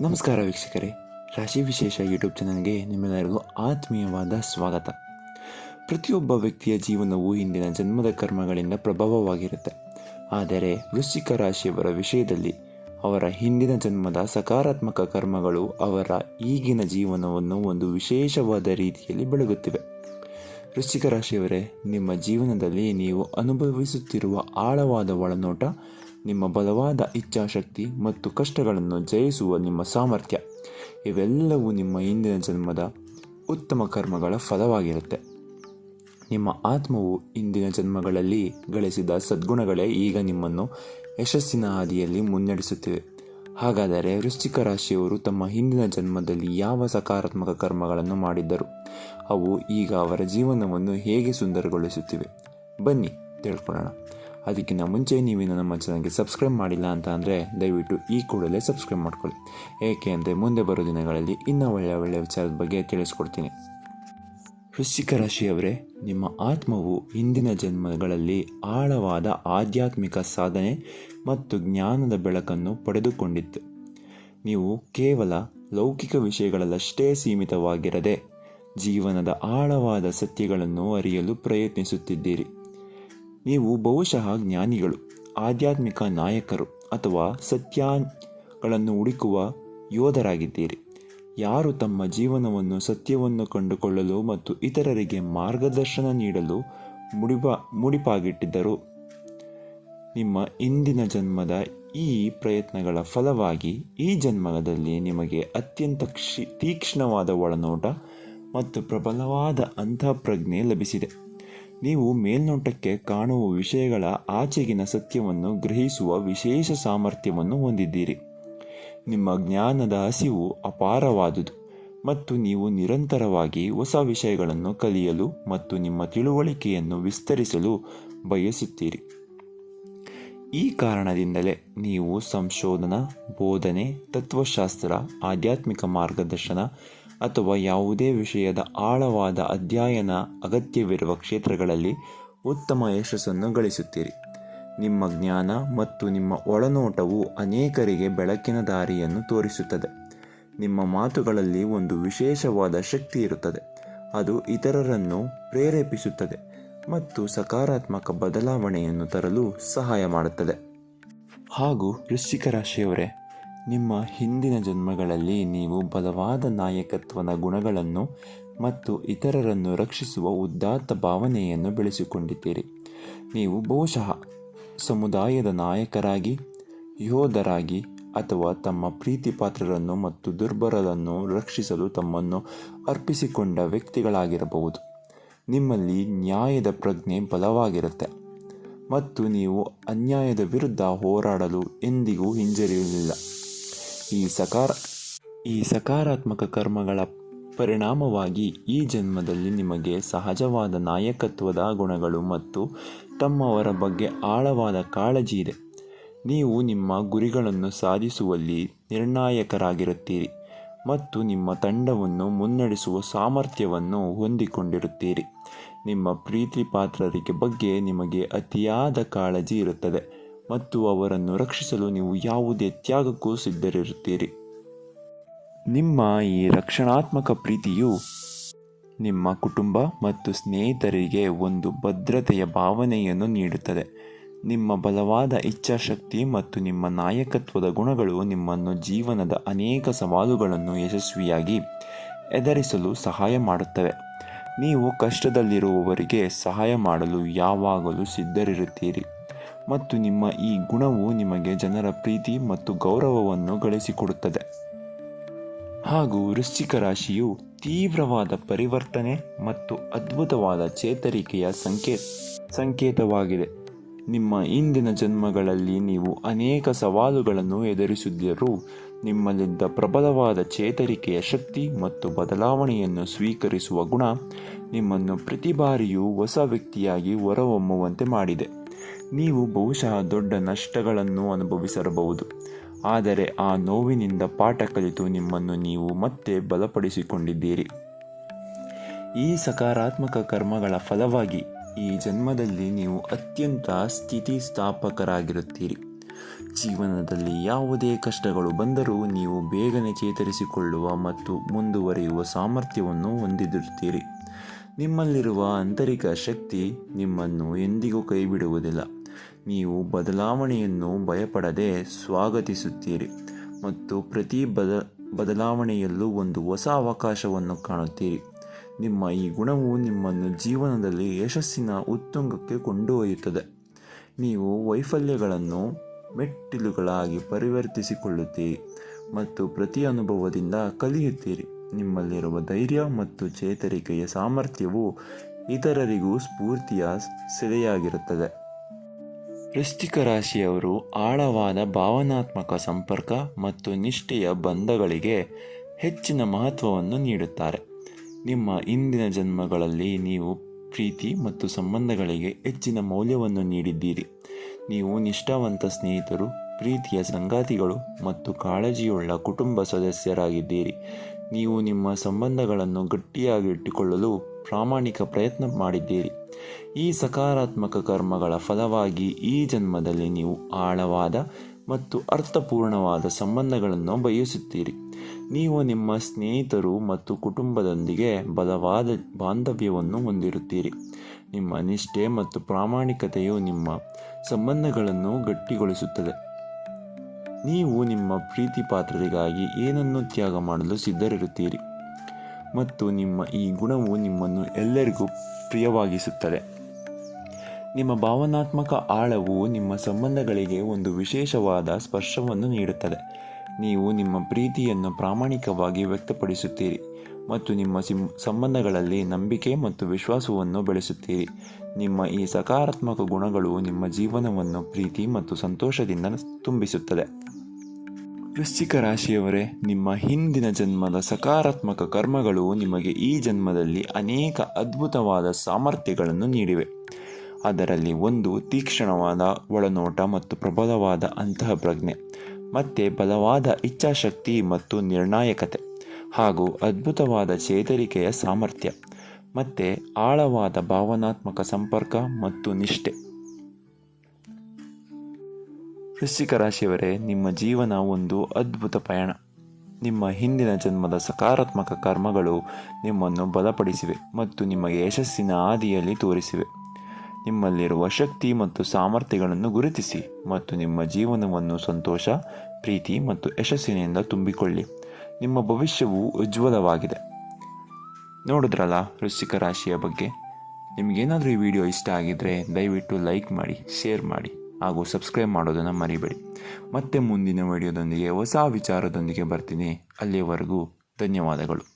ನಮಸ್ಕಾರ ವೀಕ್ಷಕರೇ, ರಾಶಿ ವಿಶೇಷ ಯೂಟ್ಯೂಬ್ ಚಾನಲ್ಗೆ ನಿಮ್ಮೆಲ್ಲರಿಗೂ ಆತ್ಮೀಯವಾದ ಸ್ವಾಗತ. ಪ್ರತಿಯೊಬ್ಬ ವ್ಯಕ್ತಿಯ ಜೀವನವು ಹಿಂದಿನ ಜನ್ಮದ ಕರ್ಮಗಳಿಂದ ಪ್ರಭಾವವಾಗಿರುತ್ತೆ. ಆದರೆ ವೃಶ್ಚಿಕ ರಾಶಿಯವರ ವಿಷಯದಲ್ಲಿ ಅವರ ಹಿಂದಿನ ಜನ್ಮದ ಸಕಾರಾತ್ಮಕ ಕರ್ಮಗಳು ಅವರ ಈಗಿನ ಜೀವನವನ್ನು ಒಂದು ವಿಶೇಷವಾದ ರೀತಿಯಲ್ಲಿ ಬೆಳಗುತ್ತಿವೆ. ವೃಶ್ಚಿಕ ರಾಶಿಯವರೇ, ನಿಮ್ಮ ಜೀವನದಲ್ಲಿ ನೀವು ಅನುಭವಿಸುತ್ತಿರುವ ಆಳವಾದ ಒಳನೋಟ ನಿಮ್ಮ ಬಲವಾದ ಇಚ್ಛಾಶಕ್ತಿ ಮತ್ತು ಕಷ್ಟಗಳನ್ನು ಜಯಿಸುವ ನಿಮ್ಮ ಸಾಮರ್ಥ್ಯ. ಇವೆಲ್ಲವೂ ನಿಮ್ಮ ಹಿಂದಿನ ಜನ್ಮದ ಉತ್ತಮ ಕರ್ಮಗಳ ಫಲವಾಗಿರುತ್ತೆ. ನಿಮ್ಮ ಆತ್ಮವು ಇಂದಿನ ಜನ್ಮಗಳಲ್ಲಿ ಗಳಿಸಿದ ಸದ್ಗುಣಗಳೇ ಈಗ ನಿಮ್ಮನ್ನು ಯಶಸ್ಸಿನ ಹಾದಿಯಲ್ಲಿ ಮುನ್ನಡೆಸುತ್ತಿವೆ. ಹಾಗಾದರೆ ವೃಶ್ಚಿಕ ರಾಶಿಯವರು ತಮ್ಮ ಹಿಂದಿನ ಜನ್ಮದಲ್ಲಿ ಯಾವ ಸಕಾರಾತ್ಮಕ ಕರ್ಮಗಳನ್ನು ಮಾಡಿದ್ದರು? ಅವು ಈಗ ಅವರ ಜೀವನವನ್ನು ಹೇಗೆ ಸುಂದರಗೊಳಿಸುತ್ತಿವೆ? ಬನ್ನಿ, ತಿಳ್ಕೊಳ್ಳೋಣ. ಅದಕ್ಕಿಂತ ಮುಂಚೆ ನೀವಿನ್ನು ನಮ್ಮ ಚಾನಲ್ಗೆ ಸಬ್ಸ್ಕ್ರೈಬ್ ಮಾಡಿಲ್ಲ ಅಂತ ಅಂದರೆ ದಯವಿಟ್ಟು ಈ ಕೂಡಲೇ ಸಬ್ಸ್ಕ್ರೈಬ್ ಮಾಡ್ಕೊಳ್ಳಿ. ಏಕೆ ಅಂದರೆ ಮುಂದೆ ಬರೋ ದಿನಗಳಲ್ಲಿ ಇನ್ನೂ ಒಳ್ಳೆಯ ಒಳ್ಳೆಯ ವಿಚಾರದ ಬಗ್ಗೆ ತಿಳಿಸ್ಕೊಡ್ತೀನಿ. ವೃಶ್ಚಿಕ ರಾಶಿಯವರೇ, ನಿಮ್ಮ ಆತ್ಮವು ಹಿಂದಿನ ಜನ್ಮಗಳಲ್ಲಿ ಆಳವಾದ ಆಧ್ಯಾತ್ಮಿಕ ಸಾಧನೆ ಮತ್ತು ಜ್ಞಾನದ ಬೆಳಕನ್ನು ಪಡೆದುಕೊಂಡಿತ್ತು. ನೀವು ಕೇವಲ ಲೌಕಿಕ ವಿಷಯಗಳಲ್ಲಷ್ಟೇ ಸೀಮಿತವಾಗಿರದೆ ಜೀವನದ ಆಳವಾದ ಸತ್ಯಗಳನ್ನು ಅರಿಯಲು ಪ್ರಯತ್ನಿಸುತ್ತಿದ್ದೀರಿ. ನೀವು ಬಹುಶಃ ಜ್ಞಾನಿಗಳು, ಆಧ್ಯಾತ್ಮಿಕ ನಾಯಕರು ಅಥವಾ ಸತ್ಯಗಳನ್ನು ಹುಡುಕುವ ಯೋಧರಾಗಿದ್ದೀರಿ. ಯಾರು ತಮ್ಮ ಜೀವನವನ್ನು ಸತ್ಯವನ್ನು ಕಂಡುಕೊಳ್ಳಲು ಮತ್ತು ಇತರರಿಗೆ ಮಾರ್ಗದರ್ಶನ ನೀಡಲು ಮುಡಿಪ, ಮುಡಿಪಾಗಿಟ್ಟಿದ್ದರು, ನಿಮ್ಮ ಇಂದಿನ ಜನ್ಮದ ಈ ಪ್ರಯತ್ನಗಳ ಫಲವಾಗಿ ಈ ಜನ್ಮದಲ್ಲಿ ನಿಮಗೆ ಅತ್ಯಂತ ಕ್ಷಿ, ತೀಕ್ಷ್ಣವಾದ ಒಳನೋಟ ಮತ್ತು ಪ್ರಬಲವಾದ ಅಂತಃಪ್ರಜ್ಞೆ ಲಭಿಸಿದೆ. ನೀವು ಮೇಲ್ನೋಟಕ್ಕೆ ಕಾಣುವ ವಿಷಯಗಳ ಆಚೆಗಿನ ಸತ್ಯವನ್ನು ಗ್ರಹಿಸುವ ವಿಶೇಷ ಸಾಮರ್ಥ್ಯವನ್ನು ಹೊಂದಿದ್ದೀರಿ. ನಿಮ್ಮ ಜ್ಞಾನದ ಹಸಿವು ಅಪಾರವಾದುದು ಮತ್ತು ನೀವು ನಿರಂತರವಾಗಿ ಹೊಸ ವಿಷಯಗಳನ್ನು ಕಲಿಯಲು ಮತ್ತು ನಿಮ್ಮ ತಿಳುವಳಿಕೆಯನ್ನು ವಿಸ್ತರಿಸಲು ಬಯಸುತ್ತೀರಿ. ಈ ಕಾರಣದಿಂದಲೇ ನೀವು ಸಂಶೋಧನಾ, ಬೋಧನೆ, ತತ್ವಶಾಸ್ತ್ರ, ಆಧ್ಯಾತ್ಮಿಕ ಮಾರ್ಗದರ್ಶನ ಅಥವಾ ಯಾವುದೇ ವಿಷಯದ ಆಳವಾದ ಅಧ್ಯಯನ ಅಗತ್ಯವಿರುವ ಕ್ಷೇತ್ರಗಳಲ್ಲಿ ಉತ್ತಮ ಯಶಸ್ಸನ್ನು ಗಳಿಸುತ್ತೀರಿ. ನಿಮ್ಮ ಜ್ಞಾನ ಮತ್ತು ನಿಮ್ಮ ಒಳನೋಟವು ಅನೇಕರಿಗೆ ಬೆಳಕಿನ ದಾರಿಯನ್ನು ತೋರಿಸುತ್ತದೆ. ನಿಮ್ಮ ಮಾತುಗಳಲ್ಲಿ ಒಂದು ವಿಶೇಷವಾದ ಶಕ್ತಿ ಇರುತ್ತದೆ. ಅದು ಇತರರನ್ನು ಪ್ರೇರೇಪಿಸುತ್ತದೆ ಮತ್ತು ಸಕಾರಾತ್ಮಕ ಬದಲಾವಣೆಯನ್ನು ತರಲು ಸಹಾಯ ಮಾಡುತ್ತದೆ. ಹಾಗೂ ವೃಶ್ಚಿಕ ರಾಶಿಯವರೇ ನಿಮ್ಮ ಹಿಂದಿನ ಜನ್ಮಗಳಲ್ಲಿ ನೀವು ಬಲವಾದ ನಾಯಕತ್ವದ ಗುಣಗಳನ್ನು ಮತ್ತು ಇತರರನ್ನು ರಕ್ಷಿಸುವ ಉದ್ದಾತ್ತ ಭಾವನೆಯನ್ನು ಬೆಳೆಸಿಕೊಂಡಿದ್ದೀರಿ. ನೀವು ಬಹುಶಃ ಸಮುದಾಯದ ನಾಯಕರಾಗಿ, ಯೋಧರಾಗಿ ಅಥವಾ ತಮ್ಮ ಪ್ರೀತಿಪಾತ್ರರನ್ನು ಮತ್ತು ದುರ್ಬಲರನ್ನು ರಕ್ಷಿಸಲು ತಮ್ಮನ್ನು ಅರ್ಪಿಸಿಕೊಂಡ ವ್ಯಕ್ತಿಗಳಾಗಿರಬಹುದು. ನಿಮ್ಮಲ್ಲಿ ನ್ಯಾಯದ ಪ್ರಜ್ಞೆ ಬಲವಾಗಿರುತ್ತೆ ಮತ್ತು ನೀವು ಅನ್ಯಾಯದ ವಿರುದ್ಧ ಹೋರಾಡಲು ಎಂದಿಗೂ ಹಿಂಜರಿಯಲಿಲ್ಲ. ಈ ಸಕಾರ, ಈ ಸಕಾರಾತ್ಮಕ ಕರ್ಮಗಳ ಪರಿಣಾಮವಾಗಿ ಈ ಜನ್ಮದಲ್ಲಿ ನಿಮಗೆ ಸಹಜವಾದ ನಾಯಕತ್ವದ ಗುಣಗಳು ಮತ್ತು ತಮ್ಮವರ ಬಗ್ಗೆ ಆಳವಾದ ಕಾಳಜಿ ಇದೆ. ನೀವು ನಿಮ್ಮ ಗುರಿಗಳನ್ನು ಸಾಧಿಸುವಲ್ಲಿ ನಿರ್ಣಾಯಕರಾಗಿರುತ್ತೀರಿ ಮತ್ತು ನಿಮ್ಮ ತಂಡವನ್ನು ಮುನ್ನಡೆಸುವ ಸಾಮರ್ಥ್ಯವನ್ನು ಹೊಂದಿಕೊಂಡಿರುತ್ತೀರಿ. ನಿಮ್ಮ ಪ್ರೀತಿ ಪಾತ್ರರಿಗೆ ಬಗ್ಗೆ ನಿಮಗೆ ಅತಿಯಾದ ಕಾಳಜಿ ಇರುತ್ತದೆ. ಮತ್ತು ಅವರನ್ನು ರಕ್ಷಿಸಲು ನೀವು ಯಾವುದೇ ತ್ಯಾಗಕ್ಕೂ ಸಿದ್ಧರಿರುತ್ತೀರಿ ನಿಮ್ಮ ಈ ರಕ್ಷಣಾತ್ಮಕ ಪ್ರೀತಿಯು ನಿಮ್ಮ ಕುಟುಂಬ ಮತ್ತು ಸ್ನೇಹಿತರಿಗೆ ಒಂದು ಭದ್ರತೆಯ ಭಾವನೆಯನ್ನು ನೀಡುತ್ತದೆ. ನಿಮ್ಮ ಬಲವಾದ ಇಚ್ಛಾಶಕ್ತಿ ಮತ್ತು ನಿಮ್ಮ ನಾಯಕತ್ವದ ಗುಣಗಳು ನಿಮ್ಮನ್ನು ಜೀವನದ ಅನೇಕ ಸವಾಲುಗಳನ್ನು ಯಶಸ್ವಿಯಾಗಿ ಎದುರಿಸಲು ಸಹಾಯ ಮಾಡುತ್ತವೆ. ನೀವು ಕಷ್ಟದಲ್ಲಿರುವವರಿಗೆ ಸಹಾಯ ಮಾಡಲು ಯಾವಾಗಲೂ ಸಿದ್ಧರಿರುತ್ತೀರಿ. ಮತ್ತು ನಿಮ್ಮ ಈ ಗುಣವು ನಿಮಗೆ ಜನರ ಪ್ರೀತಿ ಮತ್ತು ಗೌರವವನ್ನು ಗಳಿಸಿಕೊಡುತ್ತದೆ. ಹಾಗೂ ವೃಶ್ಚಿಕ ರಾಶಿಯು ತೀವ್ರವಾದ ಪರಿವರ್ತನೆ ಮತ್ತು ಅದ್ಭುತವಾದ ಚೇತರಿಕೆಯ ಸಂಕೇ, ಸಂಕೇತವಾಗಿದೆ. ನಿಮ್ಮ ಇಂದಿನ ಜನ್ಮಗಳಲ್ಲಿ ನೀವು ಅನೇಕ ಸವಾಲುಗಳನ್ನು ಎದುರಿಸಿದ್ದರೂ ನಿಮ್ಮಲ್ಲಿದ್ದ ಪ್ರಬಲವಾದ ಚೇತರಿಕೆಯ ಶಕ್ತಿ ಮತ್ತು ಬದಲಾವಣೆಯನ್ನು ಸ್ವೀಕರಿಸುವ ಗುಣ ನಿಮ್ಮನ್ನು ಪ್ರತಿ ಬಾರಿಯೂ ಹೊಸ ವ್ಯಕ್ತಿಯಾಗಿ ಹೊರಹೊಮ್ಮುವಂತೆ ಮಾಡಿದೆ. ನೀವು ಬಹುಶಃ ದೊಡ್ಡ ನಷ್ಟಗಳನ್ನು ಅನುಭವಿಸಿರಬಹುದು. ಆದರೆ ಆ ನೋವಿನಿಂದ ಪಾಠ ಕಲಿತು ನಿಮ್ಮನ್ನು ನೀವು ಮತ್ತೆ ಬಲಪಡಿಸಿಕೊಂಡಿದ್ದೀರಿ. ಈ ಸಕಾರಾತ್ಮಕ ಕರ್ಮಗಳ ಫಲವಾಗಿ ಈ ಜನ್ಮದಲ್ಲಿ ನೀವು ಅತ್ಯಂತ ಸ್ಥಿತಿಸ್ಥಾಪಕರಾಗಿರುತ್ತೀರಿ. ಜೀವನದಲ್ಲಿ ಯಾವುದೇ ಕಷ್ಟಗಳು ಬಂದರೂ ನೀವು ಬೇಗನೆ ಚೇತರಿಸಿಕೊಳ್ಳುವ ಮತ್ತು ಮುಂದುವರಿಯುವ ಸಾಮರ್ಥ್ಯವನ್ನು ಹೊಂದಿರುತ್ತೀರಿ. ನಿಮ್ಮಲ್ಲಿರುವ ಆಂತರಿಕ ಶಕ್ತಿ ನಿಮ್ಮನ್ನು ಎಂದಿಗೂ ಕೈಬಿಡುವುದಿಲ್ಲ. ನೀವು ಬದಲಾವಣೆಯನ್ನು ಭಯಪಡದೆ ಸ್ವಾಗತಿಸುತ್ತೀರಿ ಮತ್ತು ಪ್ರತಿ ಬದ, ಬದಲಾವಣೆಯಲ್ಲೂ ಒಂದು ಹೊಸ ಅವಕಾಶವನ್ನು ಕಾಣುತ್ತೀರಿ. ನಿಮ್ಮ ಈ ಗುಣವು ನಿಮ್ಮನ್ನು ಜೀವನದಲ್ಲಿ ಯಶಸ್ಸಿನ ಉತ್ತುಂಗಕ್ಕೆ ಕೊಂಡೊಯ್ಯುತ್ತದೆ. ನೀವು ವೈಫಲ್ಯಗಳನ್ನು ಮೆಟ್ಟಿಲುಗಳಾಗಿ ಪರಿವರ್ತಿಸಿಕೊಳ್ಳುತ್ತೀರಿ ಮತ್ತು ಪ್ರತಿ ಅನುಭವದಿಂದ ಕಲಿಯುತ್ತೀರಿ. ನಿಮ್ಮಲ್ಲಿರುವ ಧೈರ್ಯ ಮತ್ತು ಚೇತರಿಕೆಯ ಸಾಮರ್ಥ್ಯವು ಇತರರಿಗೂ ಸ್ಫೂರ್ತಿಯ ಸೆಲೆಯಾಗಿರುತ್ತದೆ ವೃಶ್ಚಿಕ ರಾಶಿಯವರು ಆಳವಾದ ಭಾವನಾತ್ಮಕ ಸಂಪರ್ಕ ಮತ್ತು ನಿಷ್ಠೆಯ ಬಂಧಗಳಿಗೆ ಹೆಚ್ಚಿನ ಮಹತ್ವವನ್ನು ನೀಡುತ್ತಾರೆ. ನಿಮ್ಮ ಇಂದಿನ ಜನ್ಮಗಳಲ್ಲಿ ನೀವು ಪ್ರೀತಿ ಮತ್ತು ಸಂಬಂಧಗಳಿಗೆ ಹೆಚ್ಚಿನ ಮೌಲ್ಯವನ್ನು ನೀಡಿದ್ದೀರಿ. ನೀವು ನಿಷ್ಠಾವಂತ ಸ್ನೇಹಿತರು, ಪ್ರೀತಿಯ ಸಂಗಾತಿಗಳು ಮತ್ತು ಕಾಳಜಿಯುಳ್ಳ ಕುಟುಂಬ ಸದಸ್ಯರಾಗಿದ್ದೀರಿ. ನೀವು ನಿಮ್ಮ ಸಂಬಂಧಗಳನ್ನು ಗಟ್ಟಿಯಾಗಿ ಇಟ್ಟುಕೊಳ್ಳಲು ಪ್ರಾಮಾಣಿಕ ಪ್ರಯತ್ನ ಮಾಡಿದ್ದೀರಿ. ಈ ಸಕಾರಾತ್ಮಕ ಕರ್ಮಗಳ ಫಲವಾಗಿ ಈ ಜನ್ಮದಲ್ಲಿ ನೀವು ಆಳವಾದ ಮತ್ತು ಅರ್ಥಪೂರ್ಣವಾದ ಸಂಬಂಧಗಳನ್ನು ಬಯಸುತ್ತೀರಿ. ನೀವು ನಿಮ್ಮ ಸ್ನೇಹಿತರು ಮತ್ತು ಕುಟುಂಬದೊಂದಿಗೆ ಬಲವಾದ ಬಾಂಧವ್ಯವನ್ನು ಹೊಂದಿರುತ್ತೀರಿ. ನಿಮ್ಮ ನಿಷ್ಠೆ ಮತ್ತು ಪ್ರಾಮಾಣಿಕತೆಯು ನಿಮ್ಮ ಸಂಬಂಧಗಳನ್ನು ಗಟ್ಟಿಗೊಳಿಸುತ್ತದೆ. ನೀವು ನಿಮ್ಮ ಪ್ರೀತಿ ಪಾತ್ರರಿಗಾಗಿ ಏನನ್ನು ತ್ಯಾಗ ಮಾಡಲು ಸಿದ್ಧರಿರುತ್ತೀರಿ. ಮತ್ತು ನಿಮ್ಮ ಈ ಗುಣವು ನಿಮ್ಮನ್ನು ಎಲ್ಲರಿಗೂ ಪ್ರಿಯವಾಗಿಸುತ್ತದೆ. ನಿಮ್ಮ ಭಾವನಾತ್ಮಕ ಆಳವು ನಿಮ್ಮ ಸಂಬಂಧಗಳಿಗೆ ಒಂದು ವಿಶೇಷವಾದ ಸ್ಪರ್ಶವನ್ನು ನೀಡುತ್ತದೆ. ನೀವು ನಿಮ್ಮ ಪ್ರೀತಿಯನ್ನು ಪ್ರಾಮಾಣಿಕವಾಗಿ ವ್ಯಕ್ತಪಡಿಸುತ್ತೀರಿ ಮತ್ತು ನಿಮ್ಮ ಸಿಂ, ಸಂಬಂಧಗಳಲ್ಲಿ ನಂಬಿಕೆ ಮತ್ತು ವಿಶ್ವಾಸವನ್ನು ಬೆಳೆಸುತ್ತೀರಿ. ನಿಮ್ಮ ಈ ಸಕಾರಾತ್ಮಕ ಗುಣಗಳು ನಿಮ್ಮ ಜೀವನವನ್ನು ಪ್ರೀತಿ ಮತ್ತು ಸಂತೋಷದಿಂದ ತುಂಬಿಸುತ್ತದೆ. ವೃಶ್ಚಿಕ ರಾಶಿಯವರೇ, ನಿಮ್ಮ ಹಿಂದಿನ ಜನ್ಮದ ಸಕಾರಾತ್ಮಕ ಕರ್ಮಗಳು ನಿಮಗೆ ಈ ಜನ್ಮದಲ್ಲಿ ಅನೇಕ ಅದ್ಭುತವಾದ ಸಾಮರ್ಥ್ಯಗಳನ್ನು ನೀಡಿವೆ. ಅದರಲ್ಲಿ ಒಂದು ತೀಕ್ಷ್ಣವಾದ, ಒಳನೋಟ ಮತ್ತು ಪ್ರಬಲವಾದ ಅಂತಹ ಪ್ರಜ್ಞೆ, ಮತ್ತು ಬಲವಾದ ಇಚ್ಛಾಶಕ್ತಿ ಮತ್ತು ನಿರ್ಣಾಯಕತೆ, ಹಾಗೂ ಅದ್ಭುತವಾದ ಚೇತರಿಕೆಯ ಸಾಮರ್ಥ್ಯ, ಮತ್ತು ಆಳವಾದ ಭಾವನಾತ್ಮಕ ಸಂಪರ್ಕ ಮತ್ತು ನಿಷ್ಠೆ. ವೃಶ್ಚಿಕ ರಾಶಿಯವರೇ, ನಿಮ್ಮ ಜೀವನ ಒಂದು ಅದ್ಭುತ ಪಯಣ. ನಿಮ್ಮ ಹಿಂದಿನ ಜನ್ಮದ ಸಕಾರಾತ್ಮಕ ಕರ್ಮಗಳು ನಿಮ್ಮನ್ನು ಬಲಪಡಿಸಿವೆ ಮತ್ತು ನಿಮಗೆ ಯಶಸ್ಸಿನ ಹಾದಿಯಲ್ಲಿ ತೋರಿಸಿವೆ. ನಿಮ್ಮಲ್ಲಿರುವ ಶಕ್ತಿ ಮತ್ತು ಸಾಮರ್ಥ್ಯಗಳನ್ನು ಗುರುತಿಸಿ ಮತ್ತು ನಿಮ್ಮ ಜೀವನವನ್ನು ಸಂತೋಷ, ಪ್ರೀತಿ ಮತ್ತು ಯಶಸ್ಸಿನಿಂದ ತುಂಬಿಕೊಳ್ಳಿ. ನಿಮ್ಮ ಭವಿಷ್ಯವು ಉಜ್ವಲವಾಗಿದೆ. ನೋಡಿದ್ರಲ್ಲ ವೃಶ್ಚಿಕ ರಾಶಿಯ ಬಗ್ಗೆ? ನಿಮಗೇನಾದರೂ ಈ ವಿಡಿಯೋ ಇಷ್ಟ ಆಗಿದ್ದರೆ ದಯವಿಟ್ಟು ಲೈಕ್ ಮಾಡಿ, ಶೇರ್ ಮಾಡಿ. ಹಾಗೂ ಸಬ್ಸ್ಕ್ರೈಬ್ ಮಾಡೋದನ್ನು ಮರಿಬೇಡಿ. ಮತ್ತೆ ಮುಂದಿನ ವಿಡಿಯೋದೊಂದಿಗೆ ಹೊಸ ವಿಚಾರದೊಂದಿಗೆ ಬರ್ತೀನಿ. ಅಲ್ಲಿಯವರೆಗೂ ಧನ್ಯವಾದಗಳು.